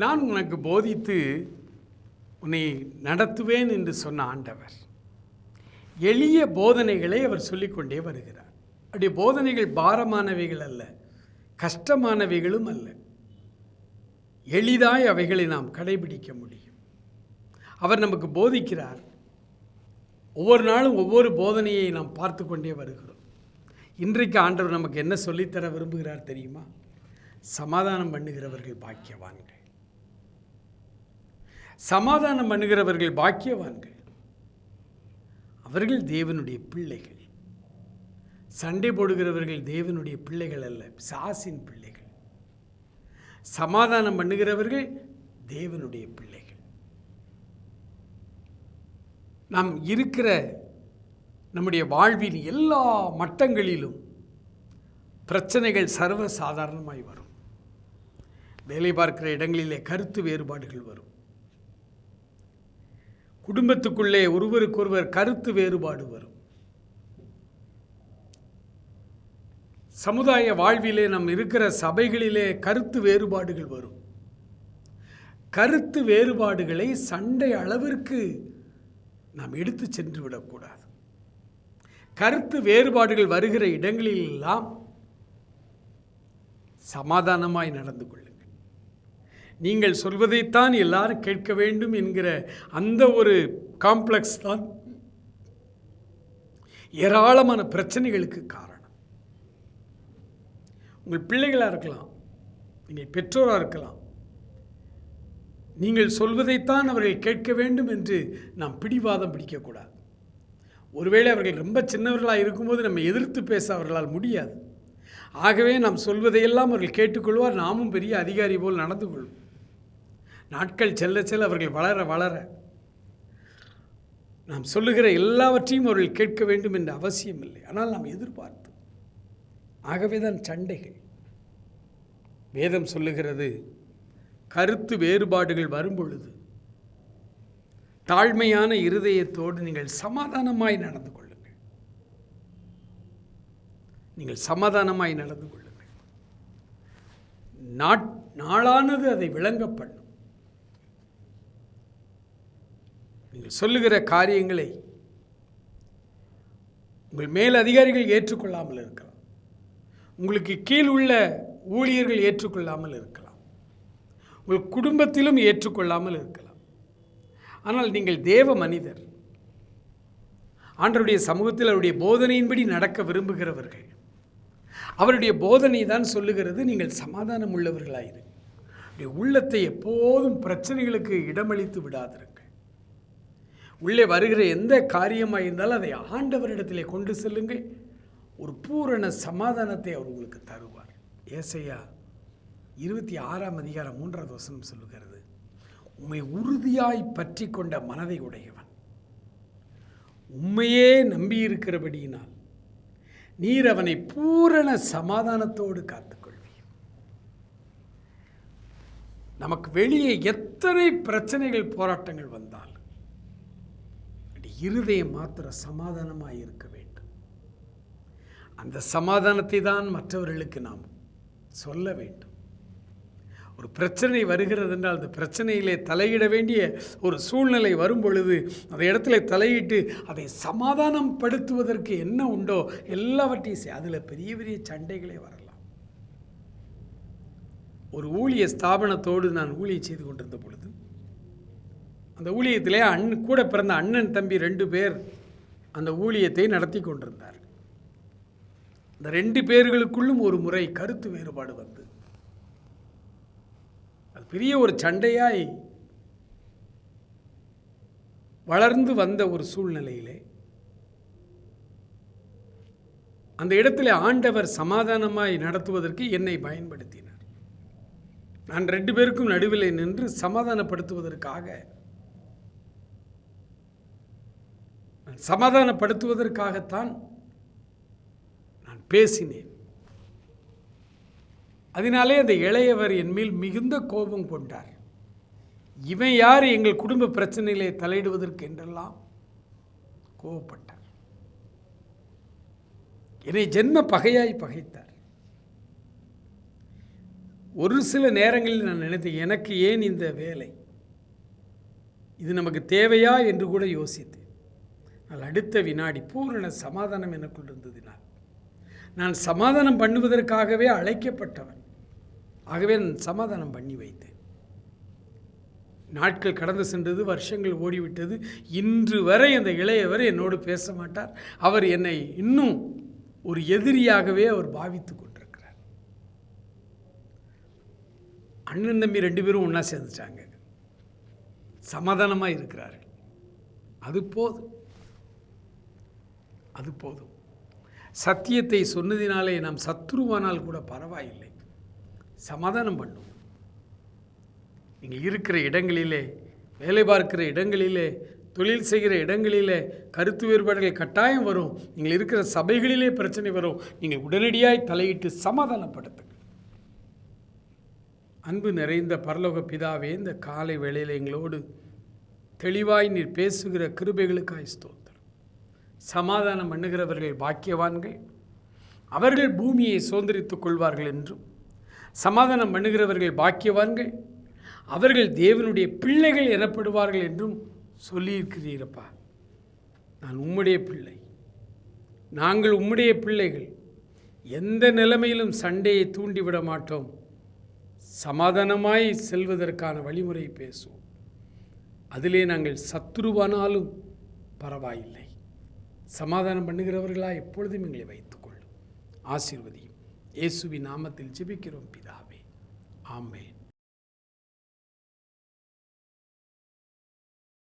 நான் உனக்கு போதித்து உன்னை நடத்துவேன் என்று சொன்ன ஆண்டவர். எளிய போதனைகளை அவர் சொல்லிக்கொண்டே வருகிறார். அப்படி போதனைகள் பாரமானவைகள் அல்ல கஷ்டமானவைகளும் அல்ல. எளிதாய் அவைகளை நாம் கடைபிடிக்க முடியும். அவர் நமக்கு போதிக்கிறார் ஒவ்வொரு நாளும் ஒவ்வொரு போதனையை நாம் பார்த்து கொண்டே வருகிறோம். இன்றைக்கு ஆண்டவர் நமக்கு என்ன சொல்லித்தர விரும்புகிறார் தெரியுமா? சமாதானம் பண்ணுகிறவர்கள் பாக்கியவான்கள். சமாதானம் பண்ணுகிறவர்கள் பாக்கியவான்கள். அவர்கள் தேவனுடைய பிள்ளைகள். சண்டை போடுகிறவர்கள் தேவனுடைய பிள்ளைகள் அல்ல சாசின் பிள்ளைகள். சமாதானம் பண்ணுகிறவர்கள் தேவனுடைய பிள்ளைகள். நாம் இருக்கிற நம்முடைய வாழ்வின் எல்லா மட்டங்களிலும் பிரச்சனைகள் சர்வ சாதாரணமாய் வரும். வேலை பார்க்கிற இடங்களிலே கருத்து வேறுபாடுகள் வரும். குடும்பத்துக்குள்ளே ஒருவருக்கொருவர் கருத்து வேறுபாடு வரும். சமுதாய வாழ்விலே நம் இருக்கிற சபைகளிலே கருத்து வேறுபாடுகள் வரும். கருத்து வேறுபாடுகளை சண்டை அளவிற்கு நாம் எடுத்து சென்று விடக்கூடாது. கருத்து வேறுபாடுகள் வருகிற இடங்களிலெல்லாம் சமாதானமாய் நடந்து கொள்ள நீங்கள் சொல்வதைத்தான் எல்லாரும் கேட்க வேண்டும் என்கிற அந்த ஒரு காம்ப்ளெக்ஸ் தான் ஏராளமான பிரச்சனைகளுக்கு காரணம். உங்கள் பிள்ளைகளாக இருக்கலாம் நீங்கள் பெற்றோராக இருக்கலாம் நீங்கள் சொல்வதைத்தான் அவர்கள் கேட்க வேண்டும் என்று நாம் பிடிவாதம் பிடிக்கக்கூடாது. ஒருவேளை அவர்கள் ரொம்ப சின்னவர்களாக இருக்கும்போது நம்ம எதிர்த்து பேச அவர்களால் முடியாது. ஆகவே நாம் சொல்வதையெல்லாம் அவர்கள் கேட்டுக்கொள்வார். நாமும் பெரிய அதிகாரி போல் நடந்து கொள்வோம். நாட்கள் செல்ல செல்ல அவர்கள் வளர வளர நாம் சொல்லுகிற எல்லாவற்றையும் அவர்கள் கேட்க வேண்டும் என்ற அவசியம் இல்லை. ஆனால் நாம் எதிர்பார்த்து ஆகவே தான் சண்டைகள். வேதம் சொல்லுகிறது கருத்து வேறுபாடுகள் வரும்பொழுது தாழ்மையான இருதயத்தோடு நீங்கள் சமாதானமாய் நடந்து கொள்ளுங்கள். நீங்கள் சமாதானமாய் நடந்து கொள்ளுங்கள். நாட் நாளானது அதை விளங்க பண்ணும் நீங்கள் சொல்லுகிற காரியங்களை உங்கள் மேல் அதிகாரிகள் ஏற்றுக்கொள்ளாமல் இருக்கலாம். உங்களுக்கு கீழ் உள்ள ஊழியர்கள் ஏற்றுக்கொள்ளாமல் இருக்கலாம். உங்கள் குடும்பத்திலும் ஏற்றுக்கொள்ளாமல் இருக்கலாம். ஆனால் நீங்கள் தேவ மனிதர். ஆண்டருடைய சமூகத்தில் அவருடைய போதனையின்படி நடக்க விரும்புகிறவர்கள். அவருடைய போதனை தான் சொல்லுகிறது நீங்கள் சமாதானம் உள்ளவர்களாயிரு உள்ளத்தை எப்போதும் பிரச்சனைகளுக்கு இடமளித்து விடாதிருங்க உள்ளே வருகிற எந்த காரியமாக இருந்தாலும் அதை ஆண்டவரிடத்திலே கொண்டு செல்லுங்கள். ஒரு பூரண சமாதானத்தை அவர் உங்களுக்கு தருவார். ஏசையா இருபத்தி ஆறாம் அதிகாரம் மூன்றாவது வசனம் சொல்லுகிறது. உம்மை உறுதியாய் பற்றி கொண்ட மனதை உடையவன். உண்மையே நம்பியிருக்கிறபடியினால் நீர் அவனை பூரண சமாதானத்தோடு காத்துக்கொள்வீர். நமக்கு வெளியே எத்தனை பிரச்சனைகள் போராட்டங்கள் வந்தால் இருதயம் மாத்திர சமாதானமாக இருக்க வேண்டும். அந்த சமாதானத்தை தான் மற்றவர்களுக்கு நாம் சொல்ல வேண்டும். ஒரு பிரச்சனை வருகிறது என்றால் அந்த பிரச்சனையிலே தலையிட வேண்டிய ஒரு சூழ்நிலை வரும் பொழுது அந்த இடத்துல தலையிட்டு அதை சமாதானம் படுத்துவதற்கு என்ன உண்டோ எல்லாவற்றையும் அதில் பெரிய பெரிய சண்டைகளே வரலாம். ஒரு ஊழிய ஸ்தாபனத்தோடு நான் ஊழியை செய்து கொண்டிருந்த பொழுது அந்த ஊழியத்திலே அண் கூட பிறந்த அண்ணன் தம்பி ரெண்டு பேர் அந்த ஊழியத்தை நடத்தி கொண்டிருந்தார். இந்த ரெண்டு பேர்களுக்குள்ளும் ஒரு முறை கருத்து வேறுபாடு வந்து. அது பெரிய ஒரு சண்டையாய் வளர்ந்து வந்த ஒரு சூழ்நிலையிலே அந்த இடத்துல ஆண்டவர் சமாதானமாய் நடத்துவதற்கு என்னை பயன்படுத்தினார். நான் ரெண்டு பேருக்கும் நடுவில் நின்று சமாதானப்படுத்துவதற்காக நான் சமாதானப்படுத்துவதற்காகத்தான் நான் பேசினேன். அதனாலே அந்த இளையவர் என் மேல் மிகுந்த கோபம் கொண்டார். இவன் யார் எங்கள் குடும்ப பிரச்சனையிலே தலையிடுவதற்கு என்றெல்லாம் கோபப்பட்டார். என்னை ஜென்ம பகையாய் பகைத்தார். ஒரு சில நேரங்களில் நான் நினைத்தேன் எனக்கு ஏன் இந்த வேலை? இது நமக்கு தேவையா? என்று கூட யோசித்தேன். ஆனால் அடுத்த வினாடி பூரண சமாதானம் எனக்குள் இருந்ததினால். நான் சமாதானம் பண்ணுவதற்காகவே அழைக்கப்பட்டவன். ஆகவே நான் சமாதானம் பண்ணி வைத்தேன். நாட்கள் கடந்து சென்றது வருஷங்கள் ஓடிவிட்டது. இன்று வரை அந்த இளையவர் என்னோடு பேச மாட்டார். அவர் என்னை இன்னும் ஒரு எதிரியாகவே அவர் பாவித்து கொண்டிருக்கிறார். அண்ணன் தம்பி ரெண்டு பேரும் ஒன்றா சேர்ந்துட்டாங்க. சமாதானமாக இருக்கிறார்கள். அது போதும். அது போதும். சத்தியத்தை சொன்னதினாலே நாம் சத்ருவானால் கூட பரவாயில்லை. சமாதானம் பண்ணும். நீங்கள் இருக்கிற இடங்களிலே வேலை பார்க்கிற இடங்களிலே தொழில் செய்கிற இடங்களிலே கருத்து வேறுபாடுகள் கட்டாயம் வரும். நீங்கள் இருக்கிற சபைகளிலே பிரச்சனை வரும். நீங்கள் உடனடியாய் தலையிட்டு சமாதானப்படுத்துங்கள். அன்பு நிறைந்த பரலோக பிதாவே இந்த காலை வேளையில் எங்களோடு தெளிவாய் நீர் பேசுகிற கிருபைகளுக்காய் ஸ்தோத்திரம். சமாதானம் பண்ணுகிறவர்கள் பாக்கியவான்கள். அவர்கள் பூமியை சுதந்திரித்துக் கொள்வார்கள் என்றும் சமாதானம் பண்ணுகிறவர்கள் பாக்கியவான்கள். அவர்கள் தேவனுடைய பிள்ளைகள் எனப்படுவார்கள் என்றும் சொல்லியிருக்கிறீரப்பா. நான் உம்முடைய பிள்ளை. நாங்கள் உம்முடைய பிள்ளைகள். எந்த நிலைமையிலும் சண்டையை தூண்டிவிட மாட்டோம். சமாதானமாய் செல்வதற்கான வழிமுறை பேசுவோம். அதிலே நாங்கள் சத்துருவானாலும் பரவாயில்லை. சமாதானம் பண்ணுகிறவர்களா எப்பொழுதும் எங்களை வைத்துக்கொள்ளும் ஆசீர்வதியும். இயேசுவின் நாமத்தில் ஜெபிக்கிறோம் பிதாவே. ஆமேன்.